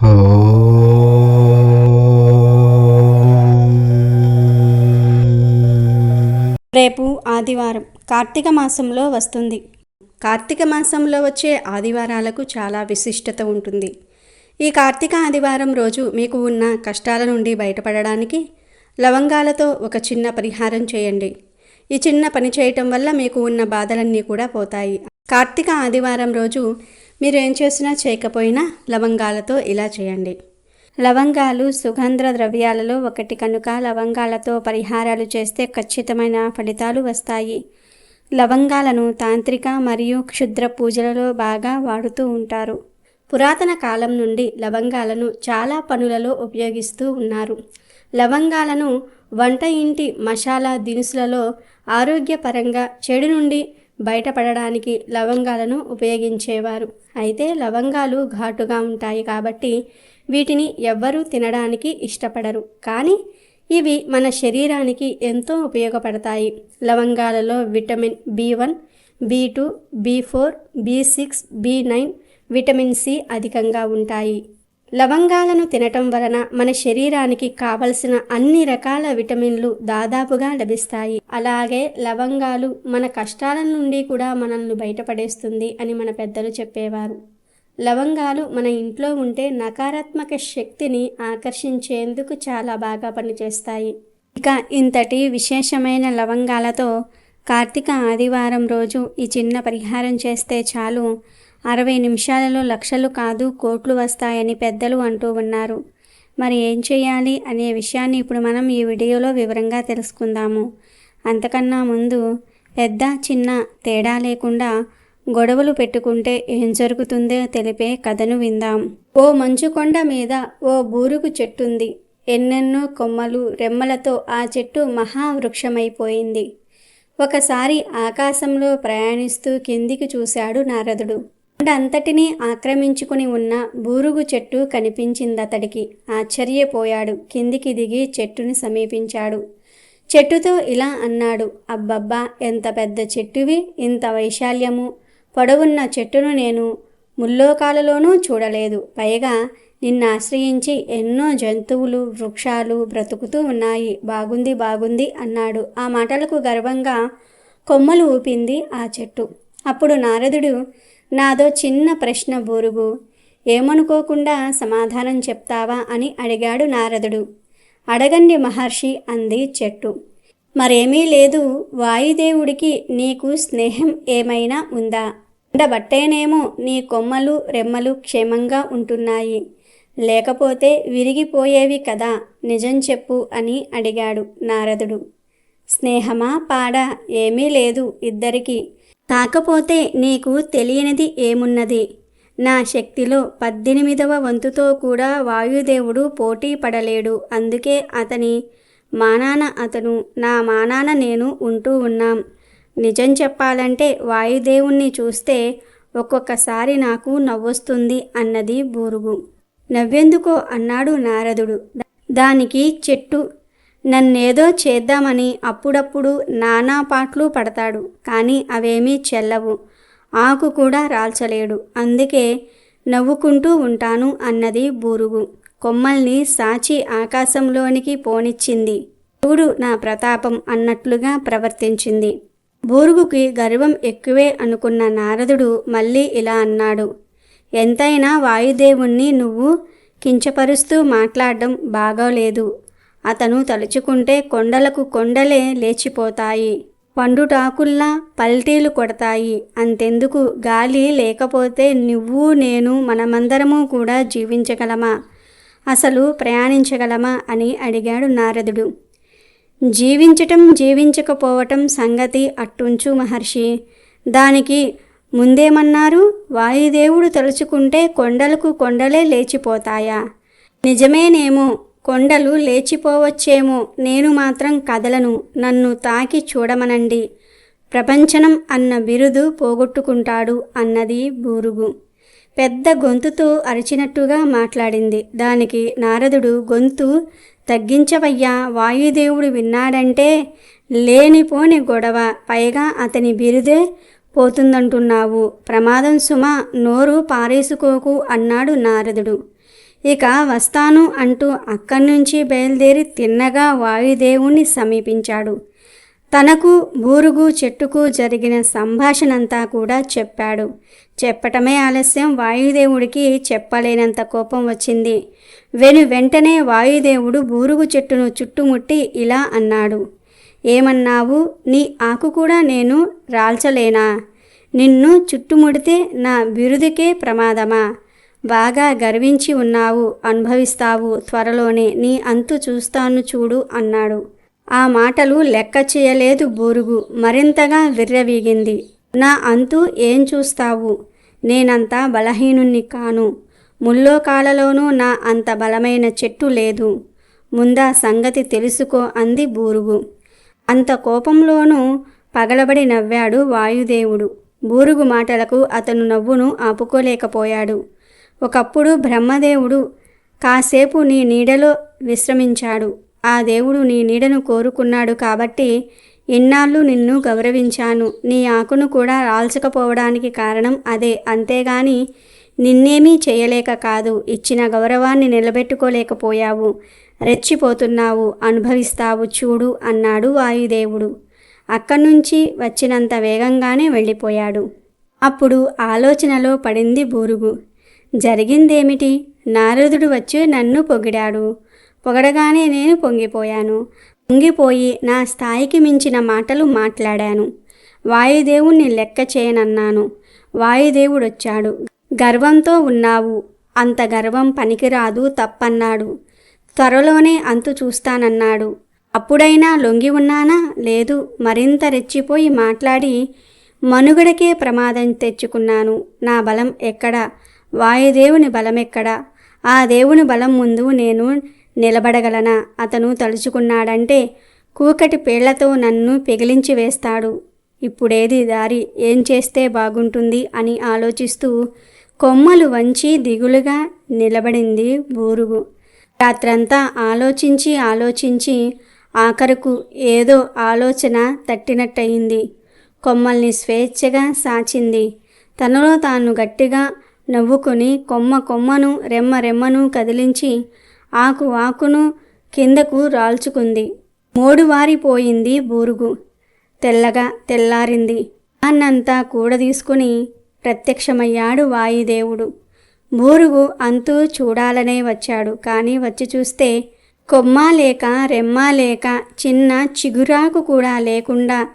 రేపు ఆదివారం కార్తీక మాసంలో వస్తుంది. కార్తీక మాసంలో వచ్చే ఆదివారాలకు చాలా విశిష్టత ఉంటుంది. ఈ కార్తీక ఆదివారం రోజు మీకు ఉన్న కష్టాల నుండి బయటపడడానికి లవంగాలతో ఒక చిన్న పరిహారం చేయండి. ఈ చిన్న పని చేయటం వల్ల మీకు ఉన్న బాధలన్నీ కూడా పోతాయి. కార్తీక ఆదివారం రోజు మీరు ఏం చేసినా చేయకపోయినా లవంగాలతో ఇలా చేయండి. లవంగాలు సుగంధ ద్రవ్యాలలో ఒకటి కనుక లవంగాలతో పరిహారాలు చేస్తే ఖచ్చితమైన ఫలితాలు వస్తాయి. లవంగాలను తాంత్రిక మరియు క్షుద్ర పూజలలో బాగా వాడుతూ ఉంటారు. పురాతన కాలం నుండి లవంగాలను చాలా పనులలో ఉపయోగిస్తూ ఉన్నారు. లవంగాలను వంట ఇంటి మసాలా దినుసులలో ఆరోగ్యపరంగా చెడు నుండి బయటపడడానికి లవంగాలను ఉపయోగించేవారు. అయితే లవంగాలు ఘాటుగా ఉంటాయి కాబట్టి వీటిని ఎవ్వరూ తినడానికి ఇష్టపడరు. కానీ ఇవి మన శరీరానికి ఎంతో ఉపయోగపడతాయి. లవంగాలలో vitamin B one B two B four B six B nine vitamin C అధికంగా ఉంటాయి. లవంగాలను తినటం వలన మన శరీరానికి కావలసిన అన్ని రకాల విటమిన్లు దాదాపుగా లభిస్తాయి. అలాగే లవంగాలు మన కష్టాల నుండి కూడా మనల్ని బయటపడేస్తుంది అని మన పెద్దలు చెప్పేవారు. లవంగాలు మన ఇంట్లో ఉంటే నకారాత్మక శక్తిని ఆకర్షించేందుకు చాలా బాగా పనిచేస్తాయి. ఇక ఇంతటి విశేషమైన లవంగాలతో కార్తీక ఆదివారం రోజు ఈ చిన్న పరిహారం చేస్తే చాలు. అరవై నిమిషాలలో లక్షలు కాదు కోట్లు వస్తాయని పెద్దలు అంటూ ఉన్నారు. మరి ఏం చేయాలి అనే విషయాన్ని ఇప్పుడు మనం ఈ వీడియోలో వివరంగా తెలుసుకుందాము. అంతకన్నా ముందు పెద్ద చిన్న తేడా లేకుండా గొడవలు పెట్టుకుంటే ఏం జరుగుతుందో తెలిపే కథను విందాం. ఓ మంచుకొండ మీద ఓ బూరుగు చెట్టుంది. ఎన్నెన్నో కొమ్మలు రెమ్మలతో ఆ చెట్టు మహావృక్షమైపోయింది. ఒకసారి ఆకాశంలో ప్రయాణిస్తూ కిందికి చూశాడు నారదుడు. అంతటినీ ఆక్రమించుకుని ఉన్న బూరుగు చెట్టు కనిపించిందతడికి. ఆశ్చర్యపోయాడు. కిందికి దిగి చెట్టుని సమీపించాడు. చెట్టుతో ఇలా అన్నాడు. అబ్బబ్బా ఎంత పెద్ద చెట్టువి ఇంత వైశాల్యము. పొడవున్న చెట్టును నేను ముల్లోకాలలోనూ చూడలేదు. పైగా నిన్ను ఆశ్రయించి ఎన్నో జంతువులు వృక్షాలు బ్రతుకుతూ ఉన్నాయి. బాగుంది బాగుంది అన్నాడు. ఆ మాటలకు గర్వంగా కొమ్మలు ఊపింది ఆ చెట్టు. అప్పుడు నారదుడు నాదో చిన్న ప్రశ్న బోరుగు. ఏమనుకోకుండా సమాధానం చెప్తావా అని అడిగాడు నారదుడు. అడగండి మహర్షి అంది చెట్టు. మరేమీ లేదు వాయుదేవుడికి నీకు స్నేహం ఏమైనా ఉందా? ఉండబట్టేనేమో నీ కొమ్మలు రెమ్మలు క్షేమంగా ఉంటున్నాయి. లేకపోతే విరిగిపోయేవి కదా నిజం చెప్పు అని అడిగాడు నారదుడు. స్నేహమా? పాడా. ఏమీ లేదు ఇద్దరికి. కాకపోతే నీకు తెలియనిది ఏమున్నది? నా శక్తిలో పద్దెనిమిదవ వంతుతో కూడా వాయుదేవుడు పోటీ పడలేడు. అందుకే అతని మానాన అతను నా మానాన నేను ఉంటూ ఉన్నాం. నిజం చెప్పాలంటే వాయుదేవుణ్ణి చూస్తే ఒక్కొక్కసారి నాకు నవ్వొస్తుంది అన్నది బూరుగు. నవ్వెందుకో అన్నాడు నారదుడు. దానికి చెట్టు నన్నేదో చేద్దామని అప్పుడప్పుడు నానా పాట్లు పడతాడు కానీ అవేమీ చెల్లవు. ఆకు కూడా రాల్చలేడు. అందుకే నవ్వుకుంటూ ఉంటాను అన్నది బూరుగు. కొమ్మల్ని సాచి ఆకాశంలోనికి పోనిచ్చింది. చూడు నా ప్రతాపం అన్నట్లుగా ప్రవర్తించింది. బూరుగుకి గర్వం ఎక్కువే అనుకున్న నారదుడు మళ్ళీ ఇలా అన్నాడు. ఎంతైనా వాయుదేవుణ్ణి నువ్వు కించపరుస్తూ మాట్లాడడం బాగోలేదు. అతను తలుచుకుంటే కొండలకు కొండలే లేచిపోతాయి. పండుటాకుల్లా పల్టీలు కొడతాయి. అంతెందుకు? గాలి లేకపోతే నువ్వు నేను మనమందరము కూడా జీవించగలమా? అసలు ప్రయాణించగలమా? అని అడిగాడు నారదుడు. జీవించటం జీవించకపోవటం సంగతి అట్టుంచు మహర్షి. దానికి ముందేమన్నారు? వాయుదేవుడు తలుచుకుంటే కొండలకు కొండలే లేచిపోతాయా? నిజమేనేమో? కొండలు లేచిపోవచ్చేమో నేను మాత్రం కదలను నన్ను తాకి చూడమనండి. ప్రపంచనం అన్న బిరుదు పోగొట్టుకుంటాడు అన్నది బూరుగు. పెద్ద గొంతుతో అరిచినట్టుగా మాట్లాడింది. దానికి నారదుడు గొంతు తగ్గించవయ్యా వాయుదేవుడు విన్నాడంటే లేనిపోని గొడవ పైగా అతని బిరుదే పోతుందంటున్నావు. ప్రమాదం సుమ నోరు పారేసుకోకు అన్నాడు నారదుడు. ఇక వస్తాను అంటూ అక్కడి నుంచి బయలుదేరి తిన్నగా వాయుదేవుణ్ణి సమీపించాడు. తనకు బూరుగు చెట్టుకు జరిగిన సంభాషణంతా కూడా చెప్పాడు. చెప్పటమే ఆలస్యం. వాయుదేవుడికి చెప్పలేనంత కోపం వచ్చింది. వెను వెంటనే వాయుదేవుడు బూరుగు చెట్టును చుట్టుముట్టి ఇలా అన్నాడు. ఏమన్నావు? నీ ఆకు కూడా నేను రాల్చలేనా? నిన్ను చుట్టుముడితే నా బిరుదుకే ప్రమాదమా? బాగా గర్వించి ఉన్నావు అనుభవిస్తావు త్వరలోనే నీ అంతు చూస్తాను చూడు అన్నాడు. ఆ మాటలు లెక్క చేయలేదు బూరుగు మరింతగా విర్రవీగింది. నా అంతు ఏం చూస్తావు? నేనంత బలహీనుణ్ణి కాను. ముల్లోకాలలోనూ నా అంత బలమైన చెట్టు లేదు. ముందా సంగతి తెలుసుకో అంది బూరుగు. అంత కోపంలోనూ పగలబడి నవ్వాడు వాయుదేవుడు. బూరుగు మాటలకు అతను నవ్వును ఆపుకోలేకపోయాడు. ఒకప్పుడు బ్రహ్మదేవుడు కాసేపు నీ నీడలో విశ్రమించాడు. ఆ దేవుడు నీ నీడను కోరుకున్నాడు కాబట్టి ఇన్నాళ్ళు నిన్ను గౌరవించాను. నీ ఆకును కూడా రాల్చకపోవడానికి కారణం అదే. అంతేగాని నిన్నేమీ చేయలేక కాదు ఇచ్చిన గౌరవాన్ని నిలబెట్టుకోలేకపోయావు. రెచ్చిపోతున్నావు అనుభవిస్తావు చూడు అన్నాడు వాయుదేవుడు. అక్కడి నుంచి వచ్చినంత వేగంగానే వెళ్ళిపోయాడు. అప్పుడు ఆలోచనలో పడింది బూరుగు. జరిగిందేమిటి? నారదుడు వచ్చి నన్ను పొగిడాడు. పొగడగానే నేను పొంగిపోయాను. పొంగిపోయి నా స్థాయికి మించిన మాటలు మాట్లాడాను. వాయుదేవుణ్ణి లెక్క చేయనన్నాను. వాయుదేవుడొచ్చాడు. గర్వంతో ఉన్నావు. అంత గర్వం పనికిరాదు తప్పన్నాడు. త్వరలోనే అంతు చూస్తానన్నాడు. అప్పుడైనా లొంగి ఉన్నానా? లేదు. మరింత రెచ్చిపోయి మాట్లాడి మనుగడకే ప్రమాదం తెచ్చుకున్నాను. నా బలం ఎక్కడ? వాయుదేవుని బలమెక్కడ? ఆ దేవుని బలం ముందు నేను నిలబడగలనా? అతను తలుచుకున్నాడంటే కూకటి పేళ్ళతో నన్ను పెగిలించి వేస్తాడు. ఇప్పుడేది దారి? ఏం చేస్తే బాగుంటుంది? అని ఆలోచిస్తూ కొమ్మలు వంచి దిగులుగా నిలబడింది బూరుగు. రాత్రంతా ఆలోచించి ఆలోచించి ఆఖరుకు ఏదో ఆలోచన తట్టినట్టయింది. కొమ్మల్ని స్వేచ్ఛగా సాచింది. తనలో తాను గట్టిగా నవ్వుకుని కొమ్మ కొమ్మను రెమ్మ రెమ్మను కదిలించి ఆకు ఆకును కిందకు రాల్చుకుంది. మోడువారిపోయింది బూరుగు. తెల్లగా తెల్లారింది. అన్నంతా కూడదీసుకుని ప్రత్యక్షమయ్యాడు వాయుదేవుడు. బూరుగు అంతూ చూడాలనే వచ్చాడు. కానీ వచ్చి చూస్తే కొమ్మ లేక రెమ్మ లేక చిన్న చిగురాకు కూడా లేకుండా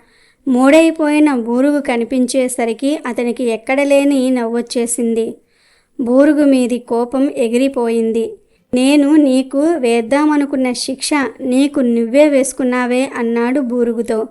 మూడైపోయిన బూరుగు కనిపించేసరికి అతనికి ఎక్కడలేని నవ్వొచ్చేసింది. బూరుగు మీది కోపం ఎగిరిపోయింది. నేను నీకు వేద్దామనుకున్న శిక్ష నీకు నువ్వే వేసుకున్నావే అన్నాడు బూరుగుతో.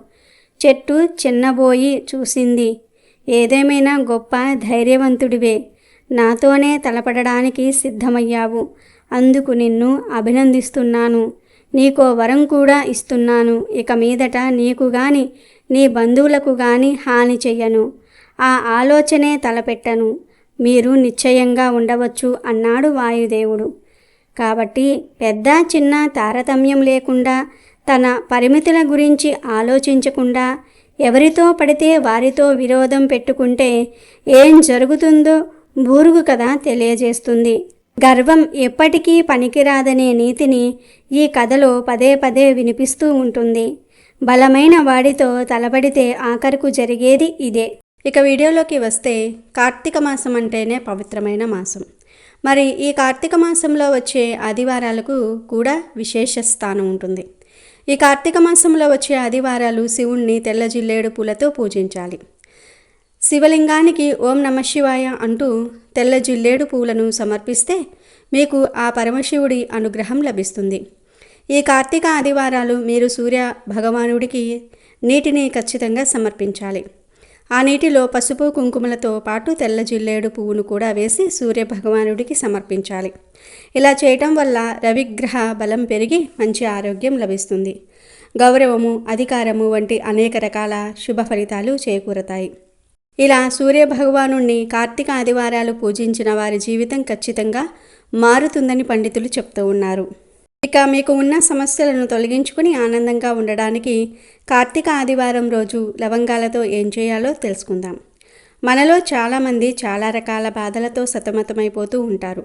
చెట్టు చిన్నబోయి చూసింది. ఏదేమైనా గొప్ప ధైర్యవంతుడివే. నాతోనే తలపడడానికి సిద్ధమయ్యావు. అందుకు నిన్ను అభినందిస్తున్నాను. నీకో వరం కూడా ఇస్తున్నాను. ఇక మీదట నీకు గాని నీ బంధువులకు గాని హాని చెయ్యను. ఆ ఆలోచనే తలపెట్టను. మీరు నిశ్చయంగా ఉండవచ్చు అన్నాడు వాయుదేవుడు. కాబట్టి పెద్ద చిన్న తారతమ్యం లేకుండా తన పరిమితుల గురించి ఆలోచించకుండా ఎవరితో పడితే వారితో విరోధం పెట్టుకుంటే ఏం జరుగుతుందో బూరుగు కథ తెలియజేస్తుంది. గర్వం ఎప్పటికీ పనికిరాదనే నీతిని ఈ కథలో పదే పదే వినిపిస్తూ ఉంటుంది. బలమైన వాడితో తలబడితే ఆఖరుకు జరిగేది ఇదే. ఇక వీడియోలోకి వస్తే కార్తీక మాసం అంటేనే పవిత్రమైన మాసం. మరి ఈ కార్తీక మాసంలో వచ్చే ఆదివారాలకు కూడా విశేష స్థానం ఉంటుంది. ఈ కార్తీక మాసంలో వచ్చే ఆదివారాలు శివుణ్ణి తెల్ల జిల్లేడు పూలతో పూజించాలి. శివలింగానికి ఓం నమ శివాయ అంటూ తెల్ల జిల్లేడు పూలను సమర్పిస్తే మీకు ఆ పరమశివుడి అనుగ్రహం లభిస్తుంది. ఈ కార్తీక ఆదివారాలు మీరు సూర్య భగవానుడికి నీటిని ఖచ్చితంగా సమర్పించాలి. ఆ నీటిలో పసుపు కుంకుమలతో పాటు తెల్ల జిల్లేడు పువ్వును కూడా వేసి సూర్య భగవానుడికి సమర్పించాలి. ఇలా చేయటం వల్ల రవిగ్రహ బలం పెరిగి మంచి ఆరోగ్యం లభిస్తుంది. గౌరవము అధికారము వంటి అనేక రకాల శుభ ఫలితాలు చేకూరతాయి. ఇలా సూర్యభగవాను కార్తీక ఆదివారాలు పూజించిన వారి జీవితం ఖచ్చితంగా మారుతుందని పండితులు చెప్తూ ఉన్నారు. ఇక మీకు ఉన్న సమస్యలను తొలగించుకుని ఆనందంగా ఉండడానికి కార్తీక ఆదివారం రోజు లవంగాలతో ఏం చేయాలో తెలుసుకుందాం. మనలో చాలామంది చాలా రకాల బాధలతో సతమతమైపోతూ ఉంటారు.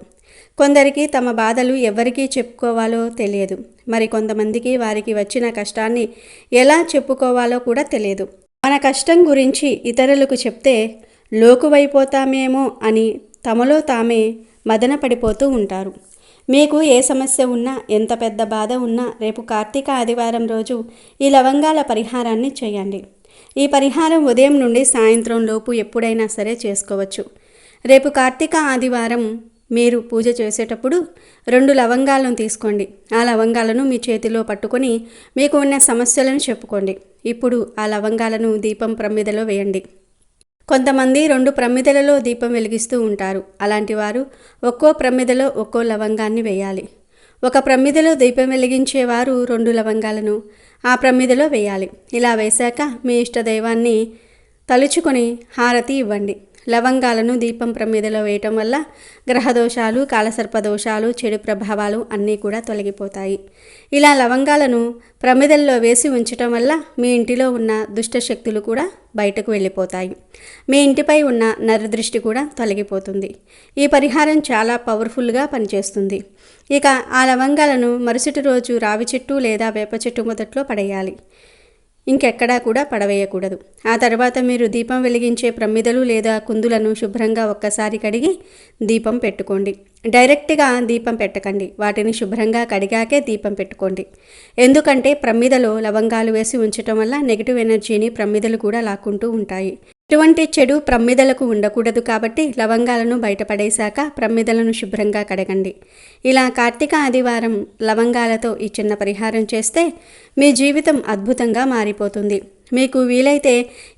కొందరికి తమ బాధలు ఎవరికీ చెప్పుకోవాలో తెలియదు. మరి కొంతమందికి వారికి వచ్చిన కష్టాన్ని ఎలా చెప్పుకోవాలో కూడా తెలియదు. మన కష్టం గురించి ఇతరులకు చెప్తే లోకువైపోతామేమో అని తమలో తామే మదన పడిపోతూ ఉంటారు. మీకు ఏ సమస్య ఉన్నా ఎంత పెద్ద బాధ ఉన్నా రేపు కార్తీక ఆదివారం రోజు ఈ లవంగాల పరిహారాన్ని చేయండి. ఈ పరిహారం ఉదయం నుండి సాయంత్రం లోపు ఎప్పుడైనా సరే చేసుకోవచ్చు. రేపు కార్తీక ఆదివారం మీరు పూజ చేసేటప్పుడు రెండు లవంగాలను తీసుకోండి. ఆ లవంగాలను మీ చేతిలో పట్టుకొని మీకు ఉన్న సమస్యలను చెప్పుకోండి. ఇప్పుడు ఆ లవంగాలను దీపం ప్రమిదలో వేయండి. కొంతమంది రెండు ప్రమిదలలో దీపం వెలిగిస్తూ ఉంటారు. అలాంటి వారు ఒక్కో ప్రమిదలో ఒక్కో లవంగాన్ని వేయాలి. ఒక ప్రమిదలో దీపం వెలిగించేవారు రెండు లవంగాలను ఆ ప్రమిదలో వేయాలి. ఇలా వేశాక మీ ఇష్టదైవాన్ని తలుచుకొని హారతి ఇవ్వండి. లవంగాలను దీపం ప్రమిదలో వేయటం వల్ల గ్రహదోషాలు కాలసర్పదోషాలు చెడు ప్రభావాలు అన్నీ కూడా తొలగిపోతాయి. ఇలా లవంగాలను ప్రమిదల్లో వేసి ఉంచటం వల్ల మీ ఇంటిలో ఉన్న దుష్ట శక్తులు కూడా బయటకు వెళ్ళిపోతాయి. మీ ఇంటిపై ఉన్న నరదృష్టి కూడా తొలగిపోతుంది. ఈ పరిహారం చాలా పవర్ఫుల్గా పనిచేస్తుంది. ఇక ఆ లవంగాలను మరుసటి రోజు రావి చెట్టు లేదా వేప చెట్టు మొదట్లో పడేయాలి. ఇంకెక్కడా కూడా పడవేయకూడదు. ఆ తర్వాత మీరు దీపం వెలిగించే ప్రమిదలు లేదా కుందులను శుభ్రంగా ఒక్కసారి కడిగి దీపం పెట్టుకోండి. డైరెక్ట్గా దీపం పెట్టకండి. వాటిని శుభ్రంగా కడిగాకే దీపం పెట్టుకోండి. ఎందుకంటే ప్రమిదలో లవంగాలు వేసి ఉంచటం వల్ల నెగిటివ్ ఎనర్జీని ప్రమిదలు కూడా లాక్కుంటూ ఉంటాయి. ఇటువంటి చెడు ప్రమ్మిదలకు ఉండకూడదు కాబట్టి లవంగాలను బయటపడేశాక ప్రమ్మిదలను శుభ్రంగా కడగండి. ఇలా కార్తీక ఆదివారం లవంగాలతో ఈ చిన్న పరిహారం చేస్తే మీ జీవితం అద్భుతంగా మారిపోతుంది. మీకు వీలైతే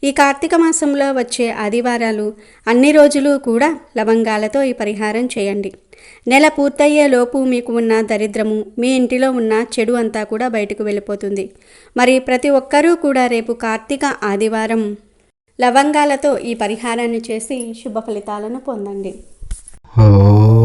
ఈ కార్తీక మాసంలో వచ్చే ఆదివారాలు అన్ని రోజులు కూడా లవంగాలతో ఈ పరిహారం చేయండి. నెల పూర్తయ్యే లోపు మీకు ఉన్న దరిద్రము మీ ఇంటిలో ఉన్న చెడు అంతా కూడా బయటకు వెళ్ళిపోతుంది. మరి ప్రతి ఒక్కరూ కూడా రేపు కార్తీక ఆదివారం లవంగాలతో ఈ పరిహారాన్ని చేసి శుభ ఫలితాలను పొందండి. ఓ